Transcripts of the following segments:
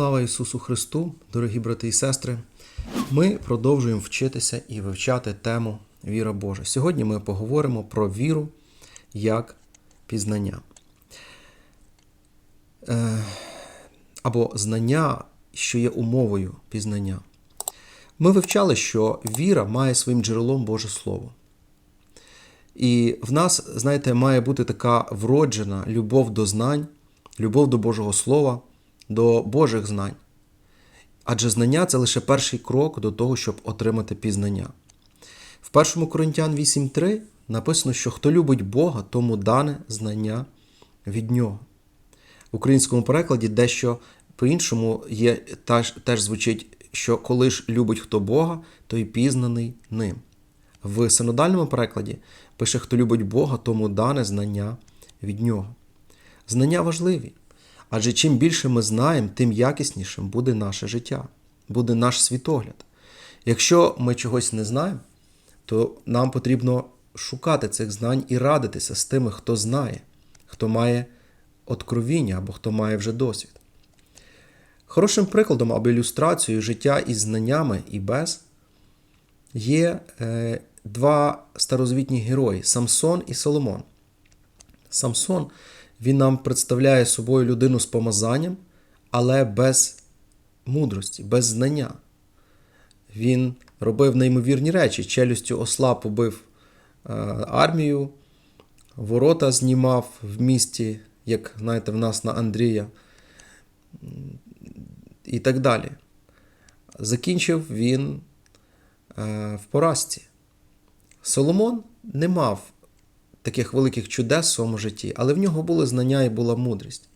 Слава Ісусу Христу, дорогі брати і сестри! Ми продовжуємо вчитися і вивчати тему Віра Божа. Сьогодні ми поговоримо про віру як пізнання. Е, Або знання, що є умовою пізнання. Ми вивчали, що віра має своїм джерелом Боже Слово. І в нас, знаєте, має бути така вроджена любов до знань, любов до Божого Слова, до Божих знань. Адже знання це лише перший крок до того, щоб отримати пізнання. В 1 Коринтян 8.3 написано, що хто любить Бога, тому дане знання від Нього. В українському перекладі дещо по-іншому є, теж, теж звучить, що коли ж любить хто Бога, то й пізнаний ним. В синодальному перекладі пише, хто любить Бога, тому дане знання від Нього. Знання важливі. Адже чим більше ми знаємо, тим якіснішим буде наше життя, буде наш світогляд. Якщо ми чогось не знаємо, то нам потрібно шукати цих знань і радитися з тими, хто знає, хто має откровіння або хто має вже досвід. Хорошим прикладом або ілюстрацією життя із знаннями і без є е, два старозвітні герої Самсон і Соломон. Самсон він нам представляє собою людину з помазанням, але без мудрості, без знання. Він робив неймовірні речі, челюстю осла побив е, армію, ворота знімав в місті, як знаєте, в нас на Андрія, і так далі. Закінчив він е, в поразці. Соломон не мав таких великих чудес в своєму житті, але в нього були знання і була мудрість.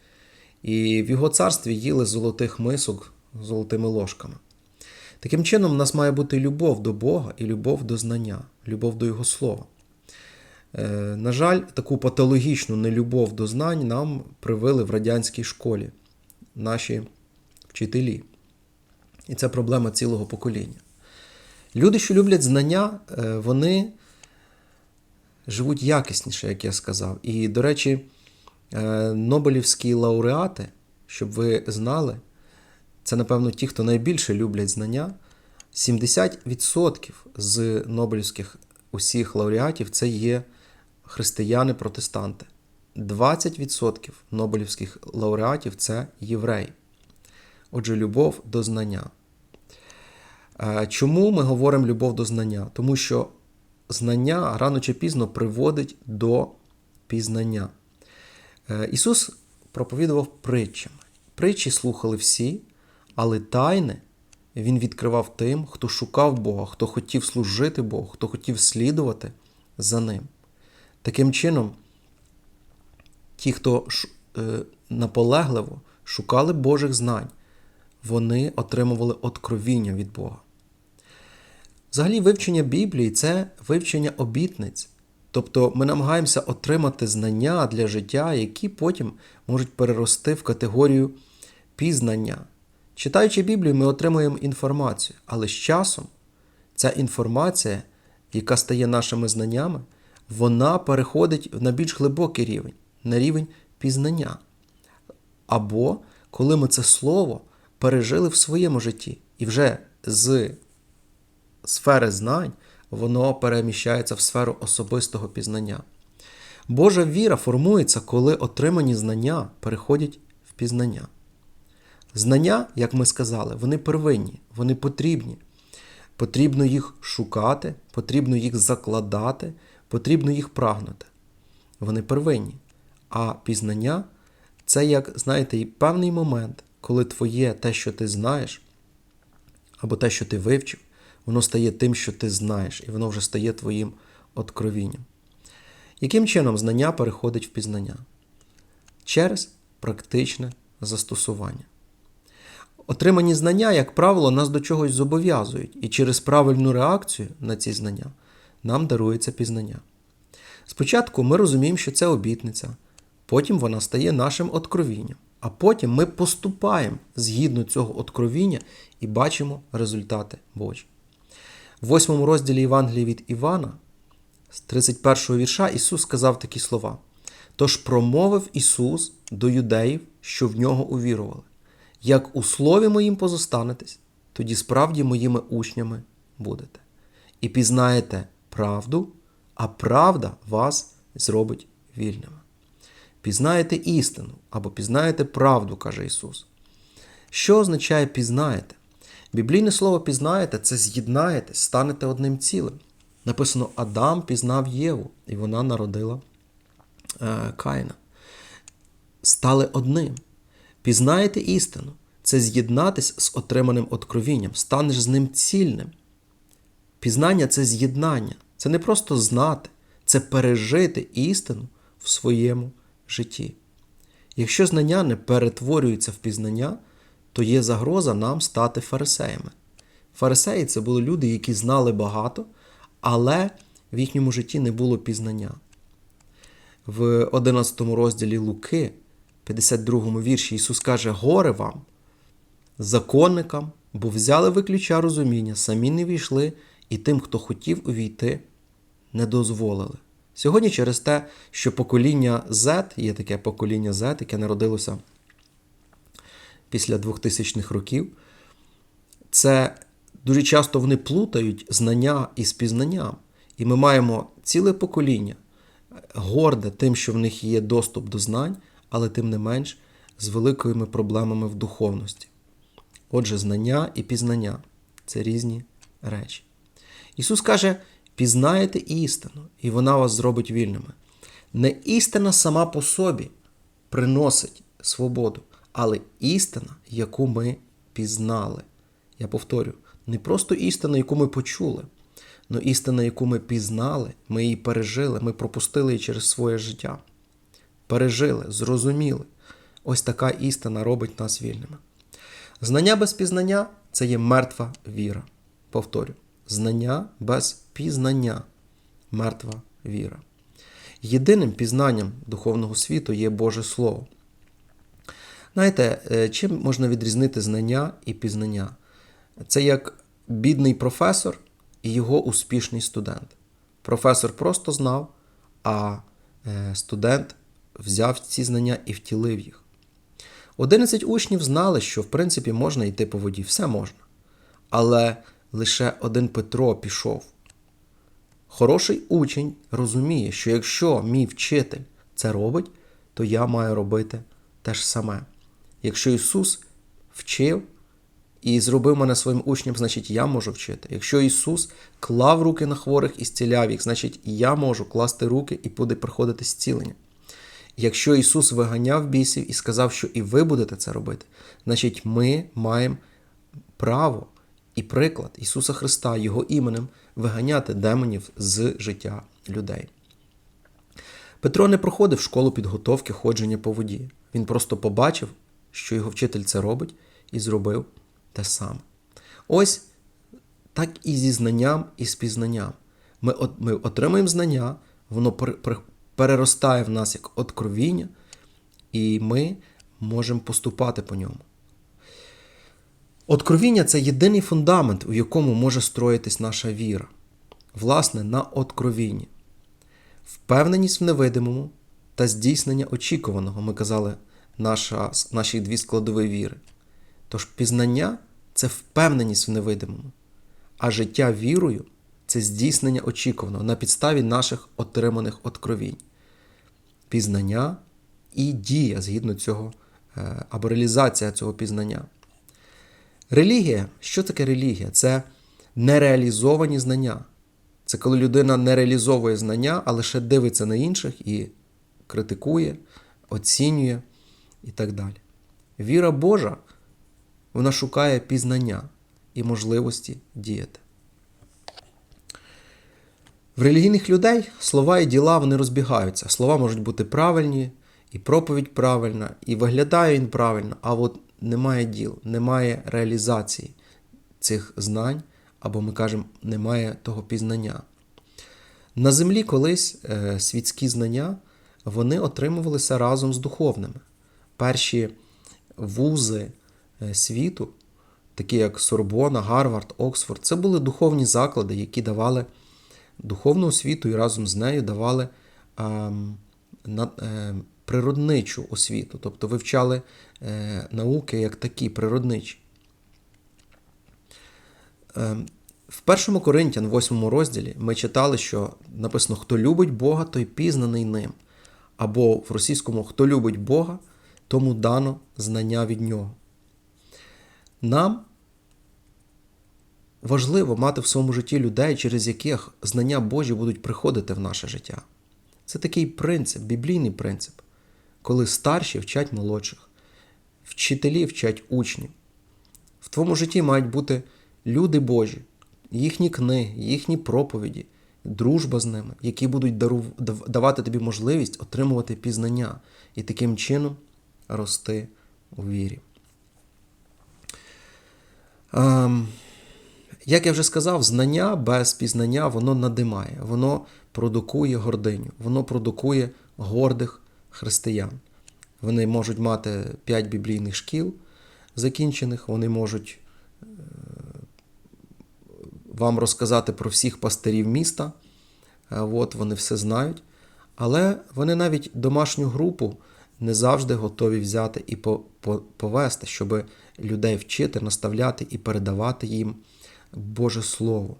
І в його царстві їли золотих мисок золотими ложками. Таким чином, в нас має бути любов до Бога і любов до знання, любов до Його слова. Е, на жаль, таку патологічну нелюбов до знань нам привили в радянській школі наші вчителі. І це проблема цілого покоління. Люди, що люблять знання, е, вони живуть якісніше, як я сказав. І, до речі, е, Нобелівські лауреати, щоб ви знали, це, напевно, ті, хто найбільше люблять знання. 70% з Нобелівських усіх лауреатів це є християни-протестанти. 20% Нобелівських лауреатів це євреї. Отже, любов до знання. Е, чому ми говоримо любов до знання? Тому що знання рано чи пізно приводить до пізнання. Е, Ісус проповідував притчами. Притчі слухали всі, але тайне Він відкривав тим, хто шукав Бога, хто хотів служити Богу, хто хотів слідувати за Ним. Таким чином, ті, хто е, наполегливо шукали Божих знань, вони отримували откровіння від Бога. Взагалі, вивчення Біблії це вивчення обітниць. Тобто ми намагаємося отримати знання для життя, які потім можуть перерости в категорію пізнання. Читаючи Біблію, ми отримуємо інформацію, але з часом ця інформація, яка стає нашими знаннями, вона переходить на більш глибокий рівень, на рівень пізнання. Або коли ми це слово пережили в своєму житті і вже з сфери знань воно переміщається в сферу особистого пізнання. Божа віра формується, коли отримані знання переходять в пізнання. Знання, як ми сказали, вони первинні, вони потрібні. Потрібно їх шукати, потрібно їх закладати, потрібно їх прагнути. Вони первинні. А пізнання це, як, знаєте, певний момент, коли твоє те, що ти знаєш, або те, що ти вивчив, воно стає тим, що ти знаєш, і воно вже стає твоїм откровінням. Яким чином знання переходить в пізнання? Через практичне застосування. Отримані знання, як правило, нас до чогось зобов'язують, і через правильну реакцію на ці знання нам дарується пізнання. Спочатку ми розуміємо, що це обітниця, потім вона стає нашим откровінням, а потім ми поступаємо згідно цього откровіння і бачимо результати Божі. В 8 розділі Євангелії від Івана, з 31 вірша, Ісус сказав такі слова. Тож промовив Ісус до юдеїв, що в нього увірували. Як у слові моїм позостанетесь, тоді справді моїми учнями будете. І пізнаєте правду, а правда вас зробить вільними. Пізнаєте істину або пізнаєте правду, каже Ісус. Що означає пізнаєте? Біблійне слово пізнаєте це з'єднаєтесь, станете одним цілим. Написано: Адам пізнав Єву, і вона народила е, Каїна. Стали одним. Пізнаєте істину це з'єднатись з отриманим откровінням, станеш з ним цільним. Пізнання це з'єднання. Це не просто знати, це пережити істину в своєму житті. Якщо знання не перетворюється в пізнання, то є загроза нам стати фарисеями. Фарисеї це були люди, які знали багато, але в їхньому житті не було пізнання. В 11 розділі Луки, 52 вірші, Ісус каже: Горе вам, законникам, бо взяли ви ключа розуміння, самі не війшли, і тим, хто хотів увійти, не дозволили. Сьогодні через те, що покоління Z, є таке покоління Z, яке народилося після 2000-х років, це дуже часто вони плутають знання із пізнанням. І ми маємо ціле покоління, горде тим, що в них є доступ до знань, але тим не менш з великими проблемами в духовності. Отже, знання і пізнання це різні речі. Ісус каже: пізнаєте істину, і вона вас зробить вільними. Не істина сама по собі приносить свободу, але істина, яку ми пізнали. Я повторю, не просто істина, яку ми почули, але істина, яку ми пізнали, ми її пережили, ми пропустили її через своє життя. Пережили, зрозуміли. Ось така істина робить нас вільними. Знання без пізнання це є мертва віра. Повторю, знання без пізнання мертва віра. Єдиним пізнанням духовного світу є Боже Слово. Знаєте, е, чим можна відрізнити знання і пізнання? Це як бідний професор і його успішний студент. Професор просто знав, а е, студент взяв ці знання і втілив їх. 11 учнів знали, що в принципі можна йти по воді, все можна. Але лише один Петро пішов. Хороший учень розуміє, що якщо мій вчитель це робить, то я маю робити те ж саме. Якщо Ісус вчив і зробив мене своїм учнем, значить я можу вчити. Якщо Ісус клав руки на хворих і зціляв їх, значить я можу класти руки і буде приходити зцілення. Якщо Ісус виганяв бісів і сказав, що і ви будете це робити, значить ми маємо право і приклад Ісуса Христа, Його іменем виганяти демонів з життя людей. Петро не проходив школу підготовки ходження по воді. Він просто побачив, що його вчитель це робить, і зробив те саме. Ось так і зі знанням, і з пізнанням. Ми ми отримуємо знання, воно переростає в нас як откровіння, і ми можемо поступати по ньому. Откровіння це єдиний фундамент, у якому може строїтись наша віра. Власне, на откровінні. Впевненість в невидимому та здійснення очікуваного, ми казали, наша, наші дві складові віри. Тож пізнання це впевненість в невидимому, а життя вірою це здійснення очікуваного на підставі наших отриманих откровінь. Пізнання і дія згідно цього, е, або реалізація цього пізнання. Релігія, що таке релігія? Це нереалізовані знання. Це коли людина не реалізовує знання, а лише дивиться на інших і критикує, оцінює і так далі. Віра Божа, вона шукає пізнання і можливості діяти. В релігійних людей слова і діла вони розбігаються. Слова можуть бути правильні, і проповідь правильна, і виглядає він правильно, а от немає діл, немає реалізації цих знань, або ми кажемо, немає того пізнання. На землі колись е, світські знання вони отримувалися разом з духовними. Перші вузи е, світу, такі як Сорбона, Гарвард, Оксфорд, це були духовні заклади, які давали духовну освіту і разом з нею давали е, на, е, природничу освіту, тобто вивчали е, науки як такі, природничі. Е, в першому Коринтян, 8 розділі, ми читали, що написано: хто любить Бога, той пізнаний ним. Або в російському хто любить Бога, тому дано знання від нього. Нам важливо мати в своєму житті людей, через яких знання Божі будуть приходити в наше життя. Це такий принцип, біблійний принцип, коли старші вчать молодших, вчителі вчать учнів. В твоєму житті мають бути люди Божі, їхні книги, їхні проповіді, дружба з ними, які будуть давати тобі можливість отримувати пізнання і таким чином рости у вірі. Ем, як я вже сказав, знання без пізнання воно надимає, воно продукує гординю, воно продукує гордих християн. Вони можуть мати 5 біблійних шкіл закінчених, вони можуть е, вам розказати про всіх пастирів міста. Е, от, Вони все знають. Але вони навіть домашню групу не завжди готові взяти і повести, щоб людей вчити, наставляти і передавати їм Боже Слово.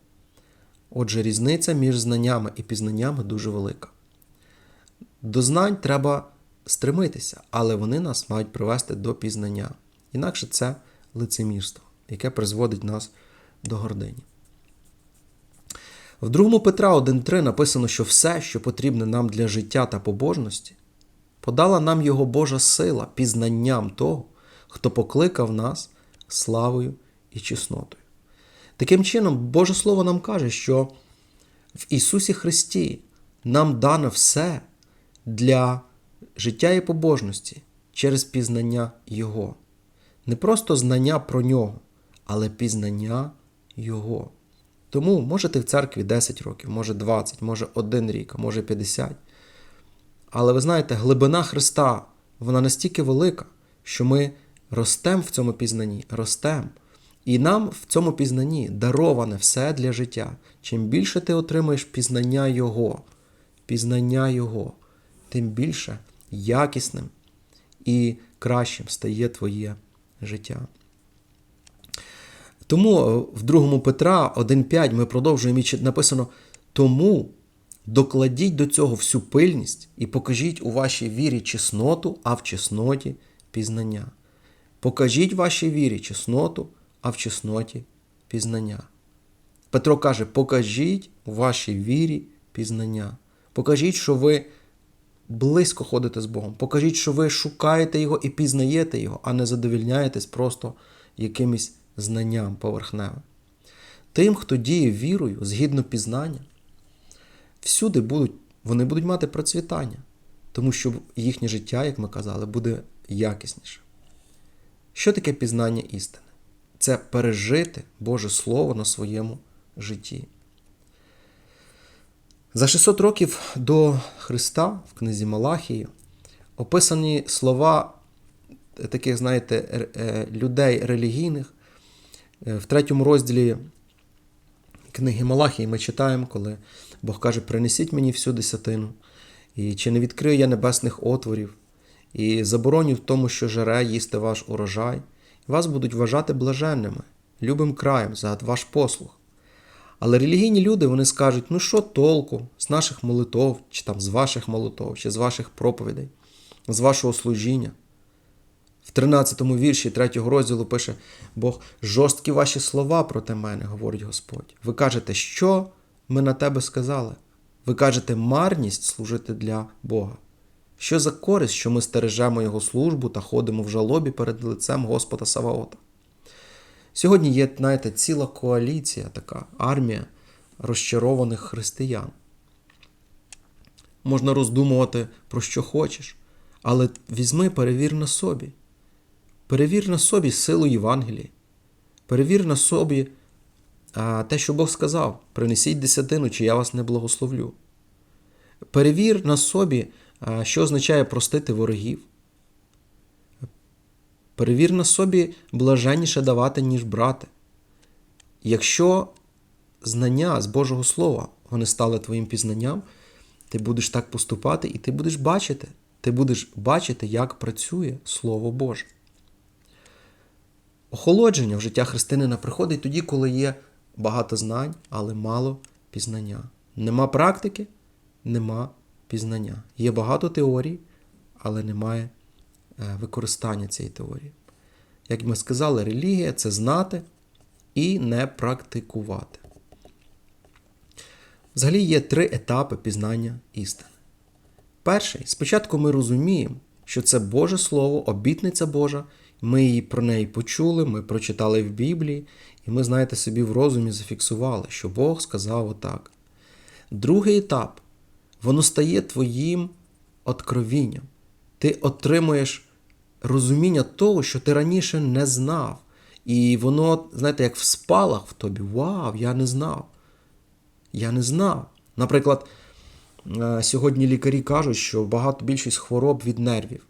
Отже, різниця між знаннями і пізнаннями дуже велика. До знань треба стремитися, але вони нас мають привести до пізнання. Інакше це лицемірство, яке призводить нас до гордині. В 2 Петра 1.3 написано, що все, що потрібне нам для життя та побожності, подала нам Його Божа сила пізнанням того, хто покликав нас славою і чеснотою. Таким чином, Боже Слово нам каже, що в Ісусі Христі нам дано все для життя і побожності через пізнання Його. Не просто знання про нього, але пізнання Його. Тому можете в церкві 10 років, може 20, може 1 рік, може 50. Але ви знаєте, глибина Христа, вона настільки велика, що ми ростемо в цьому пізнанні, ростемо. І нам в цьому пізнанні дароване все для життя. Чим більше ти отримаєш пізнання Його, пізнання Його, тим більше якісним і кращим стає твоє життя. Тому в 2 Петра 1,5 ми продовжуємо і написано: тому докладіть до цього всю пильність і покажіть у вашій вірі чесноту, а в чесноті пізнання. Покажіть вашій вірі чесноту, а в чесноті пізнання. Петро каже: покажіть у вашій вірі пізнання. Покажіть, що ви близько ходите з Богом. Покажіть, що ви шукаєте Його і пізнаєте Його, а не задовільняєтесь просто якимось знанням поверхневим. Тим, хто діє вірою, згідно пізнання, всюди будуть, вони будуть мати процвітання, тому що їхнє життя, як ми казали, буде якісніше. Що таке пізнання істини? Це пережити Боже Слово на своєму житті. За 600 років до Христа в книзі Малахії описані слова таких, знаєте, е, людей релігійних. Е, в третьому розділі книги Малахії ми читаємо, коли Бог каже: Принесіть мені всю десятину, і чи не відкрию я небесних отворів, і забороню в тому, що жере їсти ваш урожай, і вас будуть вважати блаженними, любим краєм за ваш послуг. Але релігійні люди вони скажуть, ну що толку з наших молитов, чи там з ваших молитов, чи з ваших проповідей, з вашого служіння. В 13 му вірші 3 розділу пише Бог, жорсткі ваші слова проти мене, говорить Господь. Ви кажете, що ми на тебе сказали? Ви кажете, марність служити для Бога. Що за користь, що ми стережемо Його службу та ходимо в жалобі перед лицем Господа Саваота? Сьогодні є, знаєте, ціла коаліція, така армія розчарованих християн. Можна роздумувати про що хочеш, але візьми, перевір на собі. Перевір на собі силу Євангелії. Перевір на собі а, те, що Бог сказав: принесіть десятину, чи я вас не благословлю. Перевір на собі, що означає простити ворогів. Перевір на собі блаженніше давати, ніж брати. Якщо знання з Божого Слова вони стали твоїм пізнанням, ти будеш так поступати і ти будеш бачити, ти будеш бачити, як працює Слово Боже. Охолодження в життя християнина приходить тоді, коли є багато знань, але мало пізнання. Нема практики, нема пізнання. Є багато теорій, але немає е, використання цієї теорії. Як ми сказали, релігія це знати і не практикувати. Взагалі є три етапи пізнання істини. Перший спочатку ми розуміємо, що це Боже Слово, обітниця Божа, ми про неї почули, ми прочитали в Біблії, і ми, знаєте, собі в розумі зафіксували, що Бог сказав отак. Другий етап воно стає твоїм откровінням. Ти отримуєш розуміння того, що ти раніше не знав. І воно, знаєте, як в спалах в тобі. Вау, я не знав. Я не знав. Наприклад, е, сьогодні лікарі кажуть, що багато більшість хвороб від нервів.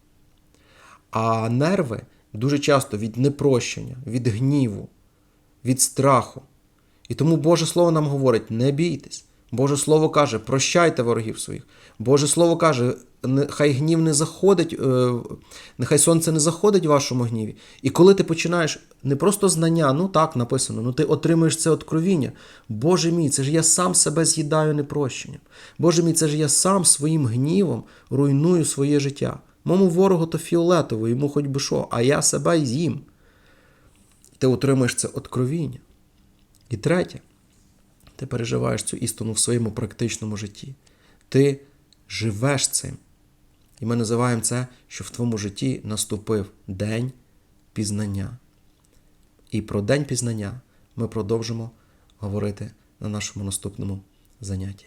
А нерви дуже часто від непрощення, від гніву, від страху. І тому Боже Слово нам говорить: не бійтесь. Боже Слово каже, прощайте ворогів своїх. Боже Слово каже, нехай гнів не заходить, е, нехай сонце не заходить в вашому гніві. І коли ти починаєш не просто знання, ну так написано, ну ти отримуєш це откровіння. Боже мій, це ж я сам себе з'їдаю непрощенням. Боже мій, це ж я сам своїм гнівом руйную своє життя. Мому ворогу то фіолетово, йому хоч би що, а я себе з'їм. Ти отримуєш це откровіння. І третє, ти переживаєш цю істину в своєму практичному житті. Ти живеш цим. І ми називаємо це, що в твоєму житті наступив день пізнання. І про день пізнання ми продовжимо говорити на нашому наступному занятті.